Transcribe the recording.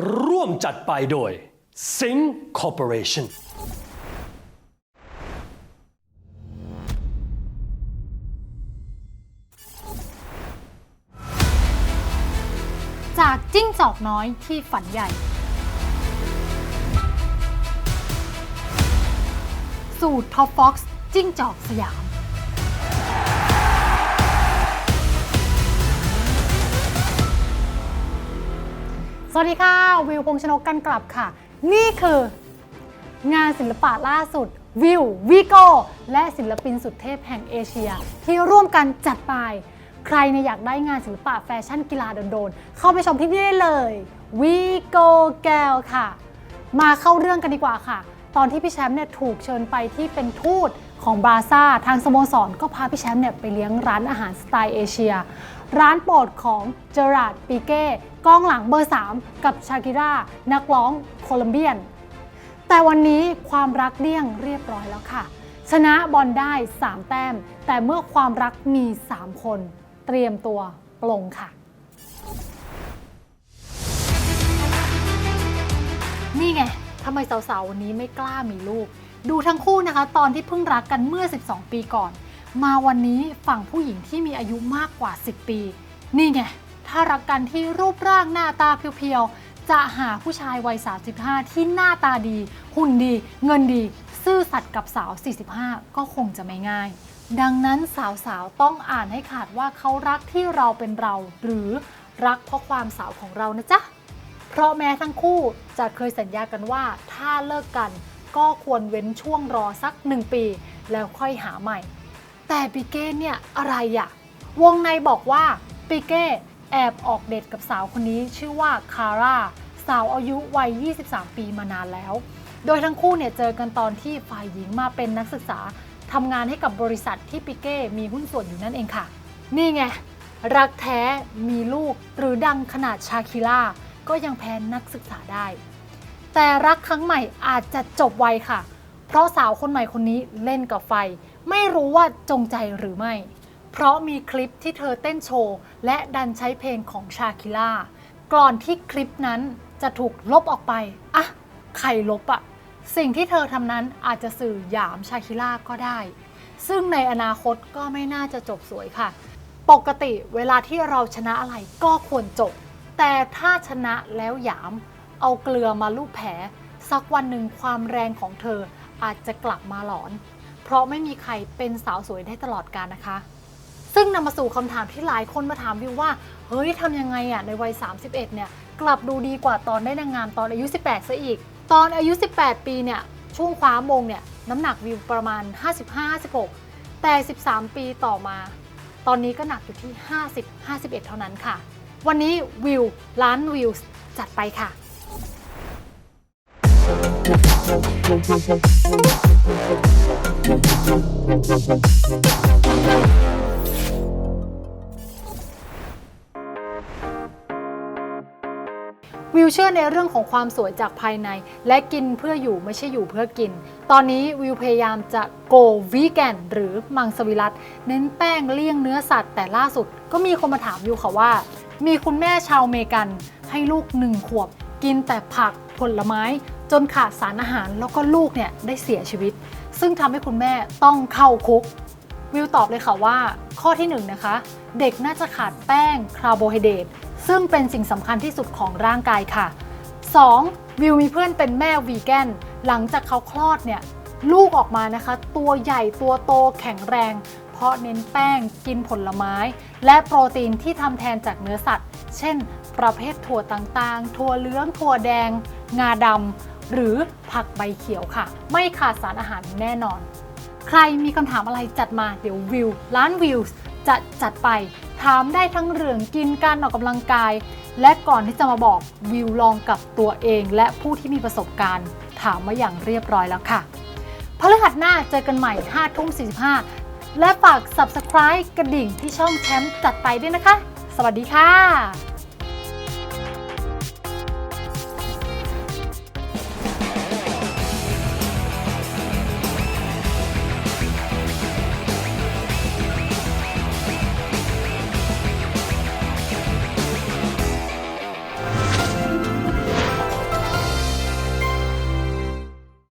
ร่วมจัดไปโดย Sing Corporation จากจิ้งจอกน้อยที่ฝันใหญ่ สู่ท็อปฟ็อกซ์จิ้งจอกสยาม สวัสดีค่ะ วิวพงชนกกันกลับค่ะ นี่คืองานศิลปะล่าสุด วิววิโกและศิลปินสุดเทพแห่งเอเชีย ที่ร่วมกันจัดไป ใครเนี่ยอยากได้งานศิลปะแฟชั่นกีฬาโดนๆ เข้าไปชมที่นี่ได้เลยวิโกแกลค่ะ มาเข้าเรื่องกันดีกว่าค่ะ ตอนที่พี่แชมป์เนี่ยถูกเชิญไปที่เป็นทูตของบราซ่าทางสโมสรก็พาพี่แชมป์เนี่ยไปเลี้ยงร้านอาหารสไตล์เอเชีย ร้านโปรดของเจอราร์ดปีเก้กองหลังเบอร์ 3 กับชากิรานักร้องโคลัมเบียน แต่วันนี้ความรักเลี่ยงเรียบร้อยแล้วค่ะ ชนะบอลได้ 3 แต้ม แต่เมื่อความรักมี 3 คน เตรียมตัวปลงค่ะ นี่ไงทำไมสาวๆวันนี้ไม่กล้ามีลูก ดูทั้งคู่นะคะ ตอนที่เพิ่งรักกันเมื่อ 12 ปีก่อน มาวันนี้ฝั่งผู้หญิงที่มีอายุมากกว่า 10 ปี นี่ไง ถ้ารักกันที่รูปร่างหน้าตาเพียวๆ จะหาผู้ชายวัย 35 ที่หน้าตาดี หุ่นดี เงินดี ซื่อสัตย์กับสาว 45 ก็คงจะไม่ง่าย ดังนั้นสาวๆ ต้องอ่านให้ขาดว่าเขารักที่เราเป็นเรา หรือรักเพราะความสาวของเรานะจ๊ะ เพราะแม้ทั้งคู่จะเคยสัญญากันว่าถ้าเลิกกัน ก็ควรเว้นช่วงรอสักหนึ่งปี แล้วค่อยหาใหม่ แต่ปิเก้เนี่ยอะไรอะวงในบอกว่าปิเก้แอบออกเดทกับสาวคนนี้ชื่อว่าคาร่าสาวอายุวัย 23 ปีมานานแล้ว โดยทั้งคู่เนี่ยเจอกันตอนที่ฝ่ายหญิงมาเป็นนักศึกษาทำงานให้กับบริษัทที่ปิเก้มีหุ้นส่วนอยู่นั่นเองค่ะ นี่ไง รักแท้มีลูกหรือดังขนาดชาคิล่าก็ยังแพ้นักศึกษาได้ แต่รักครั้งใหม่อาจจะจบไวค่ะ เพราะสาวคนใหม่คนนี้เล่นกับไฟ ไม่รู้ว่าจงใจหรือไม่ เพราะมีคลิปที่เธอเต้นโชว์ และดันใช้เพลงของชาคิล่าก่อนที่คลิปนั้นจะถูกลบออกไปอะใครลบอะสิ่งที่เธอทำนั้นอาจจะสื่อหยามชาคิล่าก็ได้ ซึ่งในอนาคตก็ไม่น่าจะจบสวยค่ะ ปกติเวลาที่เราชนะอะไรก็ควรจบ แต่ถ้าชนะแล้วหยาม เอาเกลือมาลูบแผล สักวันหนึ่งความแรงของเธออาจจะกลับมาหลอน เพราะไม่มีใครเป็นสาวสวยได้ตลอดกาลนะคะ ซึ่งนำมาสู่คำถามที่หลายคนมาถามวิวว่า เฮ้ยทำยังไงอะในวัย 31 เนี่ย กลับดูดีกว่าตอนได้นางงามตอนอายุ 18 ซะอีก ตอนอายุ 18 ปีเนี่ย ช่วงคว้ามงเนี่ยน้ำหนักวิวประมาณ 55-56 แต่ 13 ปีต่อมา ตอนนี้ก็หนักอยู่ที่ 50-51 เท่านั้นค่ะ วันนี้วิวล้านวิวจัดไปค่ะ วิวเชื่อในเรื่องของความสวยจากภายใน และกินเพื่ออยู่ไม่ใช่อยู่เพื่อกิน ตอนนี้วิวพยายามจะโกวีแกนหรือมังสวิรัตเน้นแป้งเลี่ยงเนื้อสัตว์ แต่ล่าสุดก็มีคนมาถามวิวค่ะว่า มีคุณแม่ชาวเมกันให้ลูกหนึ่งขวบ กินแต่ผักผลไม้ จนขาดสารอาหารแล้วก็ลูกเนี่ยได้เสียชีวิต ซึ่งทำให้คุณแม่ต้องเข้าคุก วิวตอบเลยค่ะว่า ข้อที่1นงนะคะ เด็กน่าจะขาดแป้งคาร์โบไฮเดรตซึ่งเป็นสิ่งสำคัญที่สุดของร่างกายค่ะ 2. วิวมีเพื่อนเป็นแม่วีแกนหลังจากเขาคลอดเนี่ยลูกออกมานะคะ ตัวใหญ่ตัวโตแข็งแรง เพราะเน้นแป้งกินผลไม้ และโปรตีนที่ทำแทนจากเนื้อสัตว์ เช่น ประเภทถั่วต่างๆ ถั่วเหลืองถั่วแดง งาดำ หรือผักใบเขียวค่ะ ไม่ขาดสารอาหารแน่นอน ใครมีคำถามอะไรจัดมาเดี๋ยววิวล้านวิวจะจัดไป ถามได้ทั้งเรื่องกินการออกกำลังกาย และก่อนที่จะมาบอกวิวลองกับตัวเอง และผู้ที่มีประสบการณ์ ถามมาอย่างเรียบร้อยแล้วค่ะพฤหัสหน้าเจอกันใหม่5ทุ่ม45 และฝาก subscribe กระดิ่งที่ช่องแชมป์จัดไปด้วยนะคะ สวัสดีค่ะ